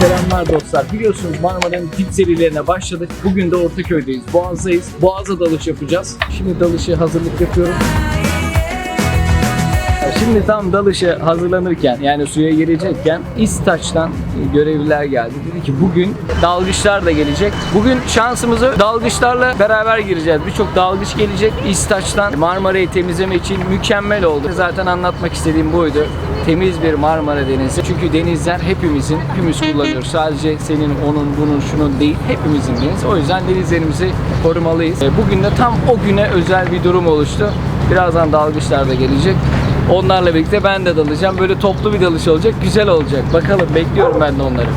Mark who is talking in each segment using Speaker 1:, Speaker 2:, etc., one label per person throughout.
Speaker 1: Selamlar dostlar. Biliyorsunuz Marmara'nın dip serilerine başladık. Bugün de Ortaköy'deyiz. Boğaz'dayız. Boğaz'a dalış yapacağız. Şimdi dalışı hazırlık yapıyorum. Şimdi tam dalışa hazırlanırken yani suya girecekken İstaç'tan görevliler geldi. Dedi ki bugün dalgıçlar da gelecek. Bugün şansımızı dalgıçlarla beraber gireceğiz. Birçok dalgıç gelecek. İstaç'tan Marmara'yı temizleme için mükemmel oldu. Zaten anlatmak istediğim buydu. Temiz bir Marmara Denizi. Çünkü denizler hepimizin, hepimiz kullanıyoruz. Sadece senin, onun, bunun, şunun değil. Hepimizin denizi. O yüzden denizlerimizi korumalıyız. E, Bugün de tam o güne özel bir durum oluştu. Birazdan dalgıçlar da gelecek. Onlarla birlikte ben de dalacağım. Böyle toplu bir dalış olacak. Güzel olacak. Bakalım bekliyorum ben de onları.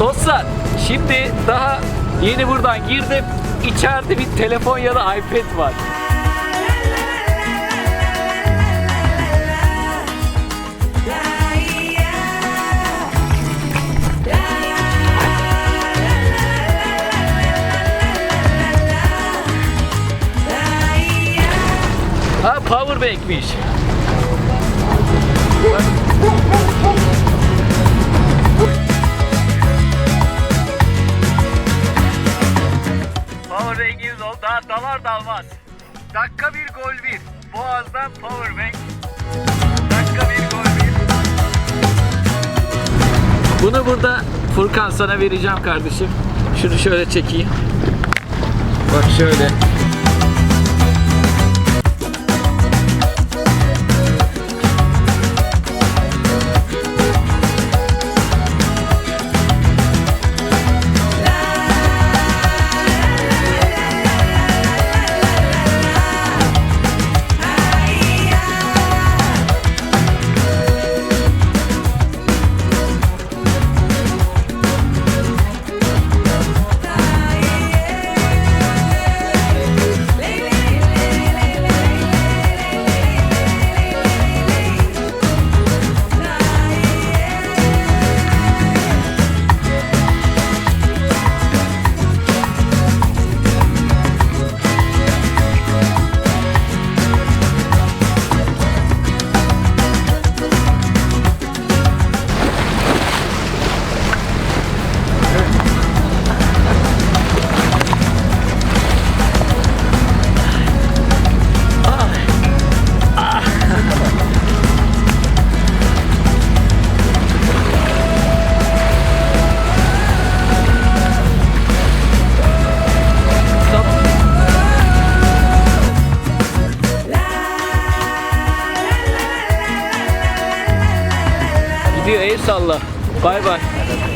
Speaker 1: Dostlar şimdi daha yeni buradan girdim. İçeride bir telefon ya da iPad var. Ha power dalmaz. Dakika bir gol bir. Boğaz'dan power bank. Dakika bir gol bir. Bunu burada Furkan sana vereceğim kardeşim. Şunu şöyle çekeyim. Bak şöyle. Gidiyor el salla. Bay bay.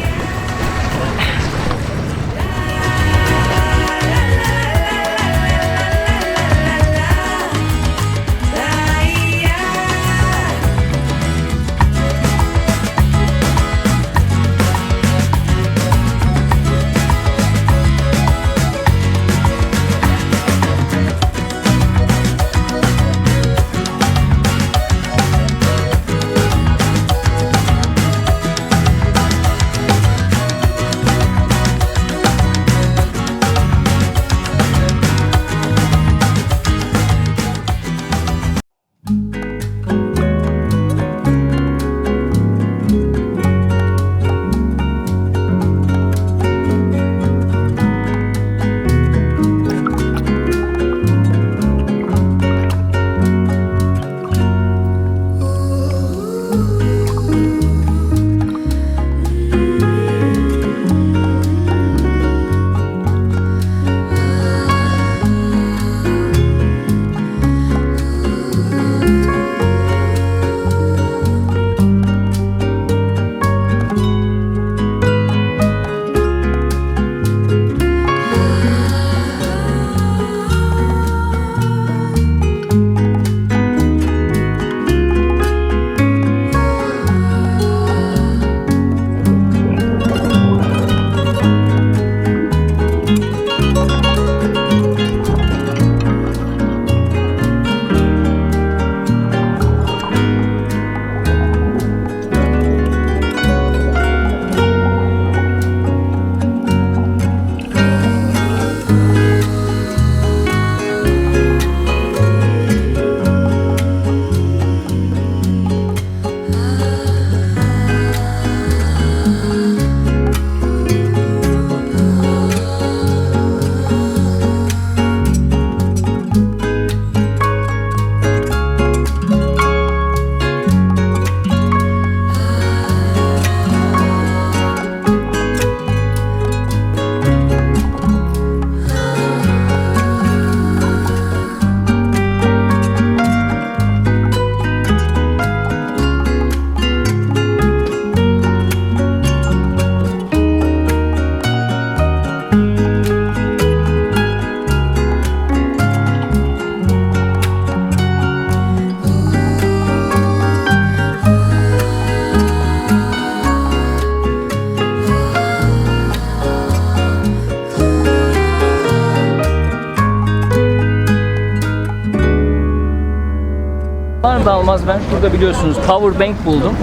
Speaker 1: Ben şurada biliyorsunuz power bank buldum.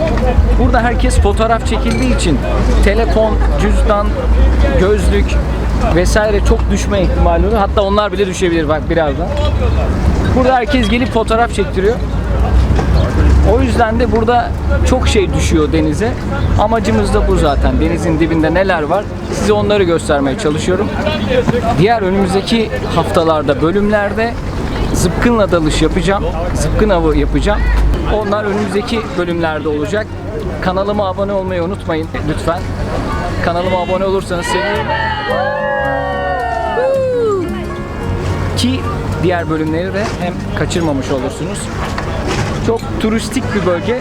Speaker 1: Burada herkes fotoğraf çekildiği için telefon, cüzdan, gözlük vesaire çok düşme ihtimali oluyor. Hatta onlar bile düşebilir bak birazdan. Burada herkes gelip fotoğraf çektiriyor. O yüzden de burada çok şey düşüyor denize. Amacımız da bu zaten. Denizin dibinde neler var size onları göstermeye çalışıyorum. Diğer önümüzdeki haftalarda, bölümlerde zıpkınla dalış yapacağım. Zıpkın avı yapacağım. Onlar önümüzdeki bölümlerde olacak. Kanalıma abone olmayı unutmayın lütfen. Kanalıma abone olursanız sevinirim. Ki diğer bölümleri de hem kaçırmamış olursunuz. Çok turistik bir bölge.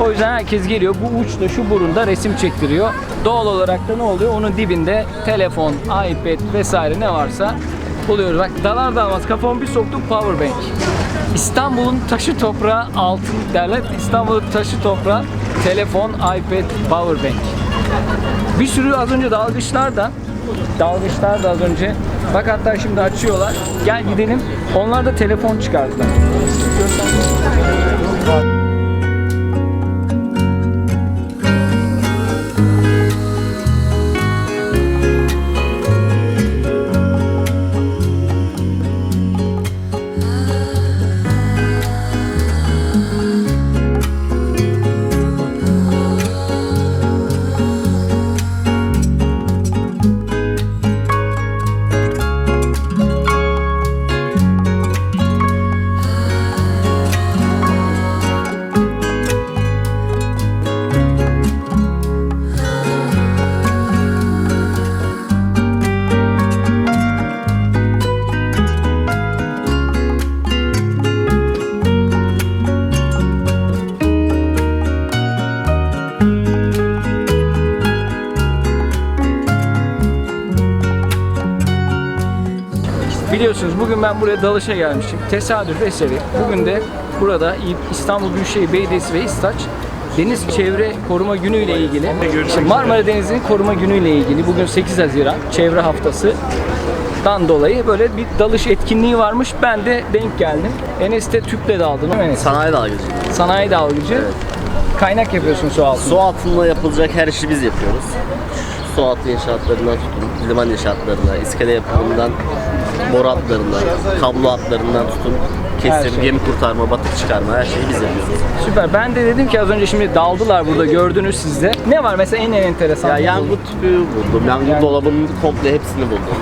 Speaker 1: O yüzden herkes geliyor. Bu uçta şu burunda resim çektiriyor. Doğal olarak da ne oluyor? Onun dibinde telefon, iPad vesaire ne varsa buluyoruz. Bak dalar dalmaz kafamı bir soktum power bank. İstanbul'un taşı toprağı altın derler. İstanbul'un taşı toprağı telefon, iPad, power bank. Bir sürü az önce dalgıçlar da dalgıçlar da az önce bak hatta şimdi açıyorlar. Gel gidelim. Onlar da telefon çıkardılar. Biliyorsunuz bugün ben buraya dalışa gelmişim. Tesadüf eseri. Bugün de burada İstanbul Büyükşehir Belediyesi ve İstaç Deniz Çevre Koruma Günü ile ilgili işte Marmara Denizi'nin koruma günü ile ilgili bugün 8 Haziran Çevre Haftası dan dolayı böyle bir dalış etkinliği varmış. Ben de denk geldim. Enes de tüple daldın değil mi Enes?
Speaker 2: Sanayi dalgıcı.
Speaker 1: Sanayi dalgıcı. Kaynak yapıyorsun su altında.
Speaker 2: Su altında yapılacak her işi biz yapıyoruz. Su altı inşaatlarından tutun, liman inşaatlarına, iskele yapımından, boru hatlarından, kablo hatlarından tutun, kesim,
Speaker 1: şey.
Speaker 2: gemi kurtarma, batık çıkarma her şeyi biz yapıyoruz.
Speaker 1: Süper. Ben de dedim ki az önce şimdi daldılar burada gördünüz siz de. Ne var mesela en en enteresan?
Speaker 2: Ya yangın tüpü buldum, yangın
Speaker 1: Yani-
Speaker 2: dolabının komple hepsini buldum.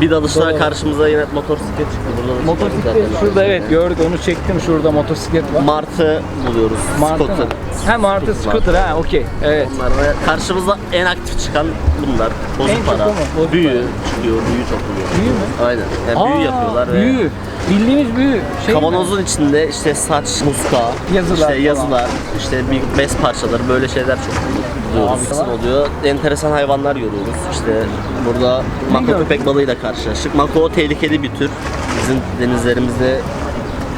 Speaker 2: Bir dalışta
Speaker 1: Dolabı.
Speaker 2: karşımıza yine motosiklet çıktı. Burada da
Speaker 1: Motosiklet
Speaker 2: zaten.
Speaker 1: şurada evet gördük onu çektim şurada motosiklet var.
Speaker 2: Martı buluyoruz.
Speaker 1: Martı
Speaker 2: scooter.
Speaker 1: mı? Ha Martı scooter ha okey evet.
Speaker 2: Onlar ve karşımıza en aktif çıkan bunlar.
Speaker 1: En
Speaker 2: Bozuk
Speaker 1: çok
Speaker 2: para.
Speaker 1: o mu? Bozuk
Speaker 2: büyü çıkıyor, büyü çok buluyor.
Speaker 1: Büyü mü?
Speaker 2: Aynen. Yani büyü
Speaker 1: Aa,
Speaker 2: yapıyorlar ve
Speaker 1: Büyü. Bildiğimiz büyü. Şey mi?
Speaker 2: kavanozun içinde işte saç, muska,
Speaker 1: Yazılar
Speaker 2: işte
Speaker 1: falan.
Speaker 2: yazılar, işte bir bez parçaları böyle şeyler çok buluyoruz.
Speaker 1: Abi,
Speaker 2: Nasıl oluyor? Enteresan hayvanlar görüyoruz. İşte burada mako
Speaker 1: gördün?
Speaker 2: köpek balığıyla karşılaştık. Mako tehlikeli bir tür. Bizim denizlerimizde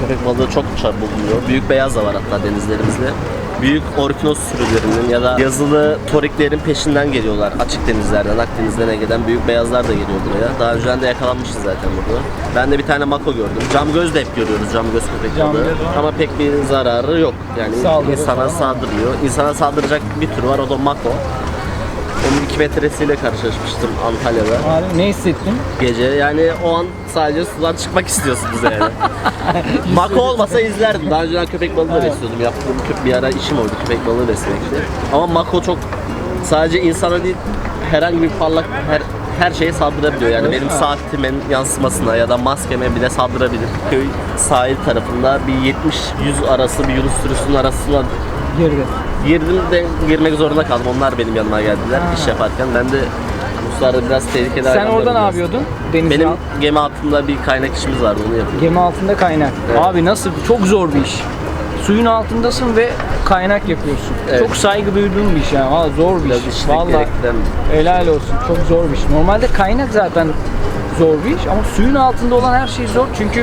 Speaker 2: köpek balığı çok bulunuyor. Büyük beyaz da var hatta denizlerimizde. Büyük orkinos sürülerinin ya da yazılı toriklerin peşinden geliyorlar. Açık denizlerden, Akdeniz'den Ege'den büyük beyazlar da geliyor buraya. Daha önceden de yakalanmışız zaten burada. Ben de bir tane mako gördüm. Cam göz de hep görüyoruz cam göz köpek balığı. Ama pek bir zararı yok. Yani
Speaker 1: Saldırı
Speaker 2: insana
Speaker 1: falan.
Speaker 2: saldırıyor. İnsana saldıracak bir tür var o da mako. Onun 2 metresiyle karşılaşmıştım Antalya'da
Speaker 1: Abi, ne hissettin?
Speaker 2: gece. Yani o an sadece sudan çıkmak istiyorsunuz yani. Mako olmasa izlerdim. Daha önceden köpek balığı da besliyordum. Yaptığım bir ara işim oydu köpek balığı beslemekti. Ama Mako çok sadece insana değil herhangi bir parlak her her şeye saldırabiliyor. Yani benim saatimin yansımasına ya da maskeme bile saldırabilir. Köy sahil tarafında bir 70-100 arası bir yunus sürüsünün arasına
Speaker 1: Girdi.
Speaker 2: girdim de girmek zorunda kaldım. Onlar benim yanıma geldiler
Speaker 1: Ha.
Speaker 2: iş yaparken. Ben de Ruslarda biraz tehlikeli
Speaker 1: Sen orada ne yapıyordun? Deniz
Speaker 2: Benim
Speaker 1: alt-
Speaker 2: gemi altında bir kaynak işimiz vardı onu yapıyordum.
Speaker 1: gemi altında kaynak.
Speaker 2: Evet.
Speaker 1: Abi nasıl? Çok zor bir iş. Suyun altındasın ve kaynak yapıyorsun.
Speaker 2: Evet.
Speaker 1: Çok saygı duyduğum bir iş yani. Valla zor bir
Speaker 2: Biraz
Speaker 1: iş.
Speaker 2: gerektiren bir
Speaker 1: helal olsun. Çok zor bir iş. Normalde kaynak zaten zor bir iş ama suyun altında olan her şey zor çünkü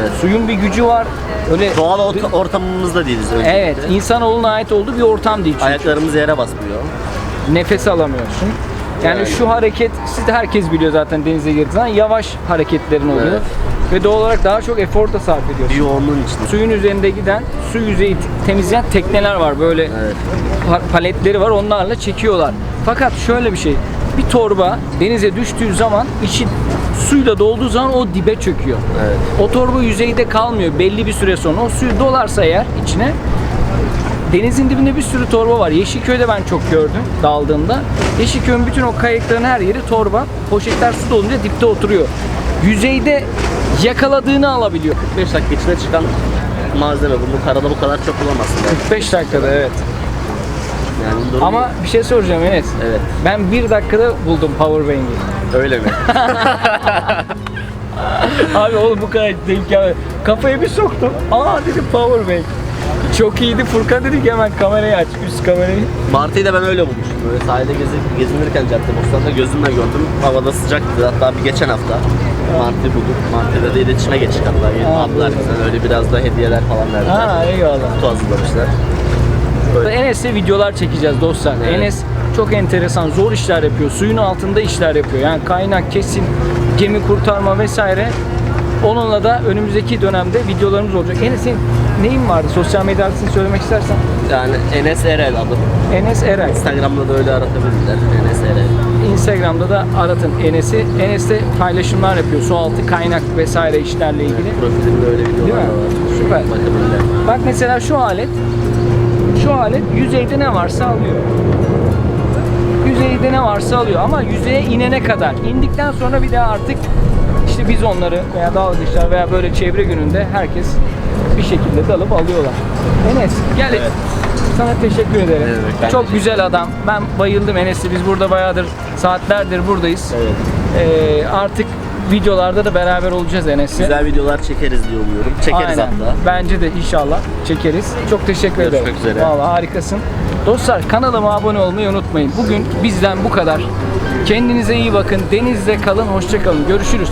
Speaker 2: Evet.
Speaker 1: suyun bir gücü var. Öyle
Speaker 2: Doğal orta- ortamımızda değiliz öncelikle.
Speaker 1: Evet, insanoğluna ait olduğu bir ortam değil çünkü.
Speaker 2: Ayaklarımız yere basmıyor.
Speaker 1: Nefes alamıyorsun. Yani
Speaker 2: Yani.
Speaker 1: şu hareket, siz de herkes biliyor zaten denize girdiği zaman yavaş hareketlerin oluyor.
Speaker 2: Evet.
Speaker 1: ve doğal olarak daha çok efor da sarf ediyorsun.
Speaker 2: Bir yoğunluğun içinde.
Speaker 1: Suyun üzerinde giden, su yüzeyi temizleyen tekneler var böyle
Speaker 2: Evet.
Speaker 1: pa- paletleri var onlarla çekiyorlar. Fakat şöyle bir şey bir torba denize düştüğü zaman içi suyla dolduğu zaman o dibe çöküyor.
Speaker 2: Evet.
Speaker 1: O torba yüzeyde kalmıyor belli bir süre sonra. O suyu dolarsa eğer içine denizin dibinde bir sürü torba var. Yeşilköy'de ben çok gördüm daldığımda. Yeşilköy'ün bütün o kayıkların her yeri torba. Poşetler su dolunca dipte oturuyor. Yüzeyde yakaladığını alabiliyor.
Speaker 2: 45 dakika içine çıkan malzeme. Bunu karada bu kadar çok bulamazsın. Yani.
Speaker 1: 45 dakikada evet.
Speaker 2: Yani durum-
Speaker 1: Ama bir şey soracağım Enes.
Speaker 2: Evet.
Speaker 1: Ben bir dakikada buldum powerbank'i.
Speaker 2: Öyle mi?
Speaker 1: Abi oğlum bu kadar denk gelmedi. Kafaya bir soktum. Aa dedim powerbank. Çok iyiydi. Furkan dedi ki hemen kamerayı aç. Üst kamerayı.
Speaker 2: Martı'yı da ben öyle bulmuştum. Böyle sahilde gezip, gezinirken Caddebostan'da gözümle gördüm. Havada sıcaktı. Hatta bir geçen hafta Martı'yı bulduk. Martı'yla da iletişime geçtik hatta. Gelip
Speaker 1: Aa,
Speaker 2: aldılar. Öyle biraz da hediyeler falan verdiler.
Speaker 1: Ha eyvallah.
Speaker 2: Kutu hazırlamışlar.
Speaker 1: Enes'le videolar çekeceğiz dostlar.
Speaker 2: Evet.
Speaker 1: Enes çok enteresan, zor işler yapıyor. Suyun altında işler yapıyor. Yani kaynak, kesim, gemi kurtarma vesaire. Onunla da önümüzdeki dönemde videolarımız olacak. Enes senin neyin vardı? Sosyal medya adresini söylemek istersen.
Speaker 2: Yani Enes Erel adım.
Speaker 1: Enes Eren.
Speaker 2: Instagram'da da öyle aratabilirler. Enes Erel.
Speaker 1: Instagram'da da aratın Enes'i. Enes de paylaşımlar yapıyor. Su altı kaynak vesaire işlerle ilgili.
Speaker 2: Profilimde öyle videolar var.
Speaker 1: Süper.
Speaker 2: Bakabilirler.
Speaker 1: Bak mesela şu alet, şu alet yüzeyde ne varsa alıyor. Yüzeyde ne varsa alıyor ama yüzeye inene kadar. indikten sonra bir daha artık işte biz onları veya dalgıçlar veya böyle çevre gününde herkes bir şekilde dalıp alıyorlar. Enes gel
Speaker 2: Evet.
Speaker 1: sana teşekkür ederim.
Speaker 2: Evet,
Speaker 1: Çok
Speaker 2: teşekkür
Speaker 1: güzel adam. Ben bayıldım Enes'le. Biz burada bayağıdır saatlerdir buradayız.
Speaker 2: Evet.
Speaker 1: Ee, artık videolarda da beraber olacağız Enes'le.
Speaker 2: Güzel videolar çekeriz diye umuyorum. Çekeriz
Speaker 1: Aynen.
Speaker 2: hatta.
Speaker 1: Bence de inşallah çekeriz. Çok teşekkür
Speaker 2: Görüşmek
Speaker 1: ederim.
Speaker 2: üzere.
Speaker 1: Vallahi harikasın. Dostlar kanalıma abone olmayı unutmayın. Bugün bizden bu kadar. Kendinize iyi bakın. Denizde kalın. Hoşça kalın. Görüşürüz.